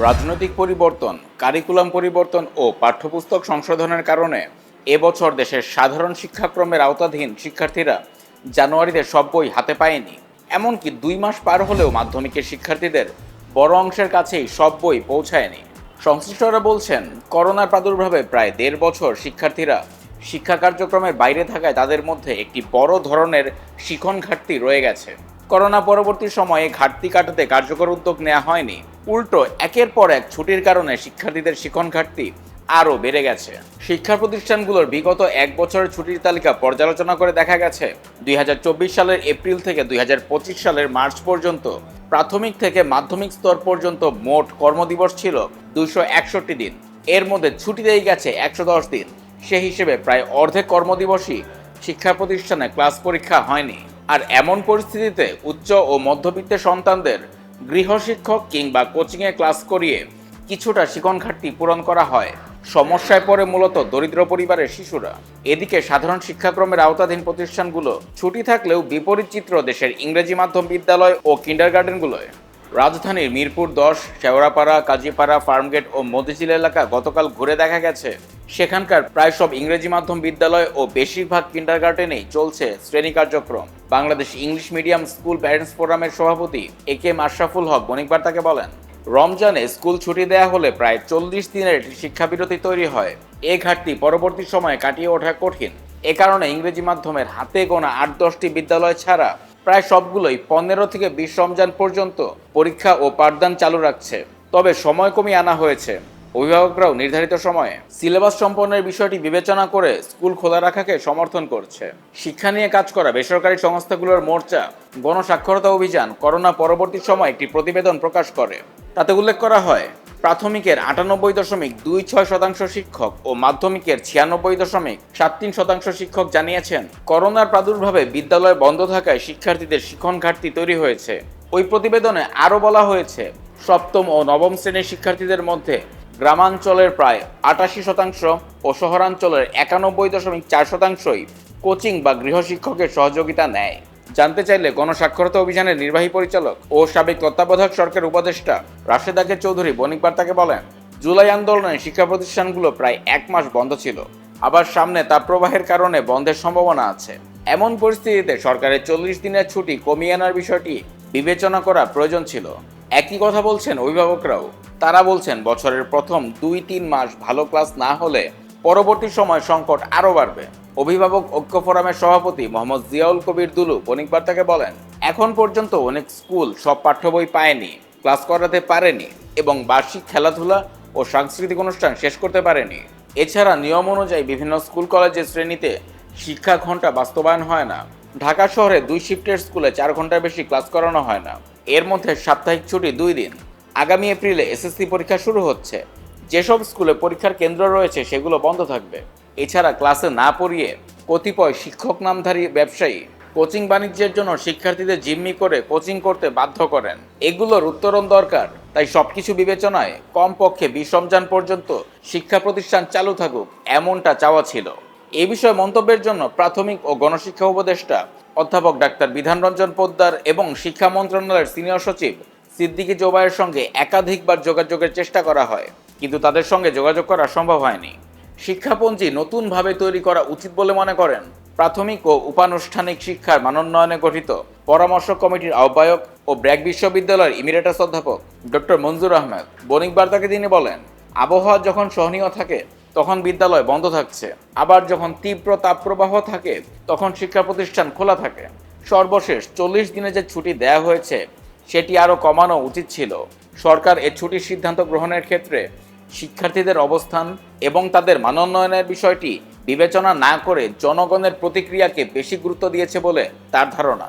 রাজনৈতিক পরিবর্তন কারিকুলাম পরিবর্তন ও পাঠ্যপুস্তক সংশোধনের কারণে এবছর দেশের সাধারণ শিক্ষাক্রমের আওতাধীন শিক্ষার্থীরা জানুয়ারিতে সব বই হাতে পায়নি। এমনকি দুই মাস পার হলেও মাধ্যমিকের শিক্ষার্থীদের বড় অংশের কাছেই সব বই পৌঁছায়নি। সংশ্লিষ্টরা বলছেন, করোনার প্রাদুর্ভাবে প্রায় দেড় বছর শিক্ষার্থীরা শিক্ষা কার্যক্রমের বাইরে থাকায় তাদের মধ্যে একটি বড় ধরনের শিখন ঘাটতি রয়ে গেছে। করোনা পরবর্তী সময়ে ঘাটতি কাটাতে কার্যকর উদ্যোগ নেওয়া হয়নি। উল্টো একের পর এক ছুটির কারণে শিক্ষার্থীদের শিক্ষণ ঘাটতি আরও বেড়ে গেছে। শিক্ষা প্রতিষ্ঠানগুলোর বিগত এক বছরের ছুটির তালিকা পর্যালোচনা করে দেখা গেছে। দুই হাজার চব্বিশ সালের এপ্রিল থেকে দুই হাজার পঁচিশ সালের মার্চ পর্যন্ত, প্রাথমিক থেকে মাধ্যমিক স্তর পর্যন্ত মোট কর্মদিবস ছিল দুশো একষট্টি দিন। এর মধ্যে ছুটিতেই গেছে একশো দশ দিন। সে হিসেবে প্রায় অর্ধেক কর্মদিবসই শিক্ষা প্রতিষ্ঠানে ক্লাস পরীক্ষা হয়নি। আর এমন পরিস্থিতিতে উচ্চ ও মধ্যবিত্তের সন্তানদের গৃহশিক্ষক কিংবা কোচিংয়ে ক্লাস করিয়ে কিছুটা শিকন ঘাটতি পূরণ করা হয়। সমস্যায় পড়ে মূলত দরিদ্র পরিবারের শিশুরা। এদিকে সাধারণ শিক্ষাক্রমের আওতাধীন প্রতিষ্ঠানগুলো ছুটি থাকলেও বিপরীত চিত্র দেশের ইংরেজি মাধ্যম বিদ্যালয় ও কিন্ডারগার্টেনগুলোয়। রাজধানীর মিরপুর দশ, শেওড়াপাড়া, কাজীপাড়া, ফার্মগেট ও মতিঝিল এলাকা গতকাল ঘুরে দেখা গেছে। সেখানকার প্রায় সব ইংরেজি মাধ্যম বিদ্যালয় ও বেশিরভাগ কিন্ডারগার্টেনেই চলছে শ্রেণি কার্যক্রম। Bangladesh English medium school parents ফোরামের সভাপতি এ কে মাশরাফুল হক বণিকবার তাকে বলেন, রমজানে স্কুল ছুটি দেয়া হলে প্রায় চল্লিশ দিনের একটি শিক্ষাবিরতি তৈরি হয়। এ ঘাটতি পরবর্তী সময়ে কাটিয়ে ওঠা কঠিন। এ কারণে ইংরেজি মাধ্যমের হাতে গোনা আট দশটি বিদ্যালয় ছাড়া প্রায় সবগুলোই পনেরো থেকে বিশ রমজান পর্যন্ত পরীক্ষা ও পাঠদান চালু রাখছে। তবে সময় কমিয়ে আনা হয়েছে। অভিভাবকরাও নির্ধারিত সময়ে সিলেবাস সম্পন্নের বিষয়টি বিবেচনা করে স্কুল খোলা রাখাকে সমর্থন করছে। শিক্ষা নিয়ে কাজ করা বেসরকারি সংস্থাগুলোর মোর্চা, গণস্বাক্ষরতা অভিযান, করোনা পরবর্তী সময় একটি প্রতিবেদন প্রকাশ করে। তাতে উল্লেখ করা হয় প্রাথমিকের আটানব্বই দশমিক দুই ছয় শতাংশ শিক্ষক ও মাধ্যমিকের ছিয়ানব্বই দশমিক সাত তিন শতাংশ শিক্ষক জানিয়েছেন, করোনার প্রাদুর্ভাবে বিদ্যালয় বন্ধ থাকায় শিক্ষার্থীদের শিক্ষণ ঘাটতি তৈরি হয়েছে। ওই প্রতিবেদনে আরও বলা হয়েছে, সপ্তম ও নবম শ্রেণির শিক্ষার্থীদের মধ্যে গ্রামাঞ্চলের প্রায় আটাশি শতাংশ ও শহরাঞ্চলের একানব্বই দশমিক চার শতাংশই কোচিং বা গৃহশিক্ষকের সহযোগিতা নেয়। জানতে চাইলে গণস্বাক্ষরতা অভিযানের নির্বাহী পরিচালক ও সাবেক তত্ত্বাবধায়ক সরকার উপদেষ্টা রাশেদাকে চৌধুরী বণিকবার তাকে বলেন, জুলাই আন্দোলনে শিক্ষা প্রতিষ্ঠানগুলো প্রায় এক মাস বন্ধ ছিল। আবার সামনে তাপ প্রবাহের কারণে বন্ধের সম্ভাবনা আছে। এমন পরিস্থিতিতে সরকারের চল্লিশ দিনের ছুটি কমিয়ে আনার বিষয়টি বিবেচনা করা প্রয়োজন ছিল। একই কথা বলছেন অভিভাবকরাও। তারা বলছেন, বছরের প্রথম দুই তিন মাস ভালো ক্লাস না হলে পরবর্তী সময় সংকট আরও বাড়বে। অভিভাবক ঐক্য ফোরামের সভাপতি মোহাম্মদ জিয়াউল কবির দুলু বণিক তাকে বলেন, এখন পর্যন্ত অনেক স্কুল সব পাঠ্য বই পায়নি, ক্লাস করাতে পারেনি এবং বার্ষিক খেলাধুলা ও সাংস্কৃতিক অনুষ্ঠান শেষ করতে পারেনি। এছাড়া নিয়ম অনুযায়ী বিভিন্ন স্কুল কলেজের শ্রেণীতে শিক্ষা ঘণ্টা বাস্তবায়ন হয় না। ঢাকা শহরে দুই শিফটের স্কুলে চার ঘণ্টার বেশি ক্লাস করানো হয় না। এর মধ্যে সাপ্তাহিক ছুটি দুই দিন। আগামী এপ্রিলে এসএসসি পরীক্ষা শুরু হচ্ছে। যেসব স্কুলে পরীক্ষার কেন্দ্র রয়েছে সেগুলো বন্ধ থাকবে। এছাড়া ক্লাসে না পড়িয়ে কতিপয় শিক্ষক নামধারী ব্যবসায়ী কোচিং বাণিজ্যের জন্য শিক্ষার্থীদের জিম্মি করে কোচিং করতে বাধ্য করেন। এগুলোর উত্তরণ দরকার, তাই সবকিছু বিবেচনায় কমপক্ষে বিশ পর্যন্ত শিক্ষা প্রতিষ্ঠান চালু থাকুক, এমনটা চাওয়া ছিল। এ বিষয়ে মন্তব্যের জন্য প্রাথমিক ও গণশিক্ষা উপদেষ্টা অধ্যাপক ডাক্তার বিধানরঞ্জন পোদ্দার এবং শিক্ষা মন্ত্রণালয়ের সিনিয়র সচিব সিদ্দিকী জোবায়ের সঙ্গে একাধিকবার যোগাযোগের চেষ্টা করা হয়, কিন্তু তাদের সঙ্গে যোগাযোগ করা সম্ভব হয়নি। শিক্ষাপঞ্জি নতুনভাবে তৈরি করা উচিত বলে মনে করেন। প্রাথমিক ও উপানুষ্ঠানিক শিক্ষার মানোন্নয়নে গঠিত পরামর্শ কমিটির আহ্বায়ক ও ব্র্যাক বিশ্ববিদ্যালয়ের ইমিরেটাস অধ্যাপক ডক্টর মঞ্জুর আহমেদ। বণিক বার্তাকে তিনি বলেন, আবহাওয়া যখন সহনীয় থাকে, তখন বিদ্যালয় বন্ধ থাকছে। আবার যখন তীব্র তাপপ্রবাহ থাকে, তখন শিক্ষা প্রতিষ্ঠান খোলা থাকে। সর্বশেষ চল্লিশ দিনে যে ছুটি দেয়া হয়েছে, সেটি আরও কমানো উচিত ছিল। সরকার এ ছুটির সিদ্ধান্ত গ্রহণের ক্ষেত্রে শিক্ষার্থীদের অবস্থান এবং তাদের মানোন্নয়নের বিষয়টি বিবেচনা না করে জনগণের প্রতিক্রিয়াকে বেশি গুরুত্ব দিয়েছে বলে তার ধারণা।